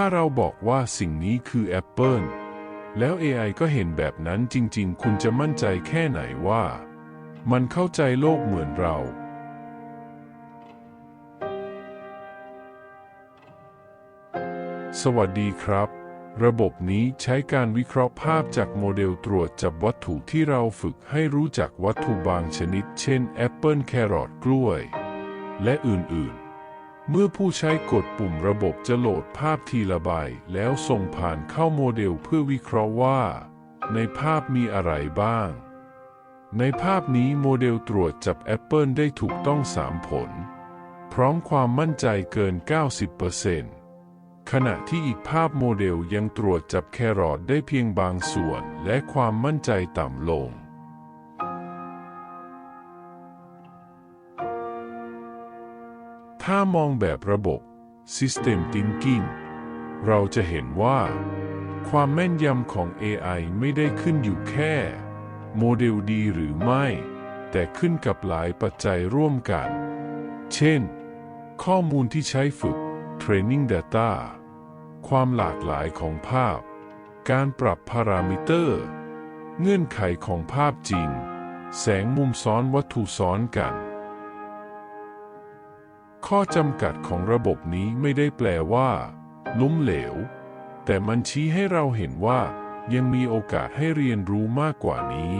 ถ้าเราบอกว่าสิ่งนี้คือแอปเปิลแล้ว AI ก็เห็นแบบนั้นจริง ๆ คุณจะมั่นใจแค่ไหนว่า มันเข้าใจโลกเหมือนเรา สวัสดีครับ ระบบนี้ใช้การวิเคราะห์ภาพจากโมเดลตรวจจับวัตถุที่เราฝึกให้รู้จักวัตถุบางชนิด เช่นแอปเปิลแครอทกล้วย และอื่น ๆ เมื่อผู้ใช้กดปุ่มระบบจะโหลดภาพทีละใบ แล้วส่งผ่านเข้าโมเดลเพื่อวิเคราะห์ว่า ในภาพมีอะไรบ้าง ในภาพนี้โมเดลตรวจจับแอปเปิลได้ถูกต้อง 3 ผล พร้อมความมั่นใจเกิน 90%ขณะที่อีกภาพโมเดลยังตรวจจับแครอทได้เพียงบางส่วนและความมั่นใจต่ำลง ถ้ามองแบบระบบ System Thinking เราจะเห็นว่า ความแม่นยำของ AI ไม่ได้ขึ้นอยู่แค่ โมเดลดีหรือไม่ แต่ขึ้นกับหลายปัจจัยร่วมกัน เช่น ข้อมูลที่ใช้ฝึก Training Data ความหลากหลายของภาพ การปรับพารามิเตอร์ เงื่อนไขของภาพจริง แสงมุมซ้อนวัตถุซ้อนกัน ข้อจำกัดของระบบนี้ไม่ได้แปลว่าล้มเหลว แต่มันชี้ให้เราเห็นว่า ยังมีโอกาสให้เรียนรู้มากกว่านี้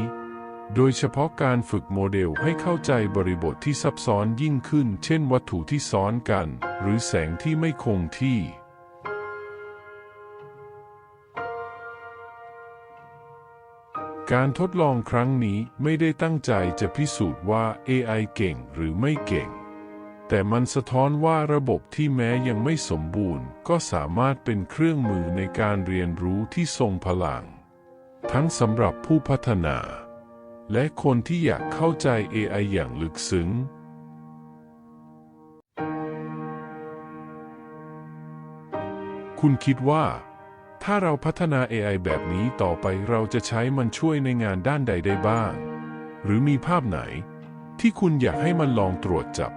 โดยเฉพาะการฝึกโมเดลให้เข้าใจบริบทที่ซับซ้อนยิ่งขึ้น เช่นวัตถุที่ซ้อนกัน หรือแสงที่ไม่คงที่ การทดลองครั้งนี้ไม่ได้ตั้งใจจะพิสูจน์ว่า AI เก่งหรือไม่เก่ง แต่มันสะท้อนว่าระบบที่แม้ยังไม่สมบูรณ์ ก็สามารถเป็นเครื่องมือในการเรียนรู้ที่ทรงพลัง ทั้งสำหรับผู้พัฒนา และคนที่อยากเข้าใจ AI อย่างลึกซึ้ง คุณคิดว่า ถ้าเราพัฒนา AI แบบนี้ต่อไปเราจะใช้มันช่วยในงานด้านใดได้บ้าง หรือมีภาพไหน ที่คุณอยากให้มันลองตรวจจับ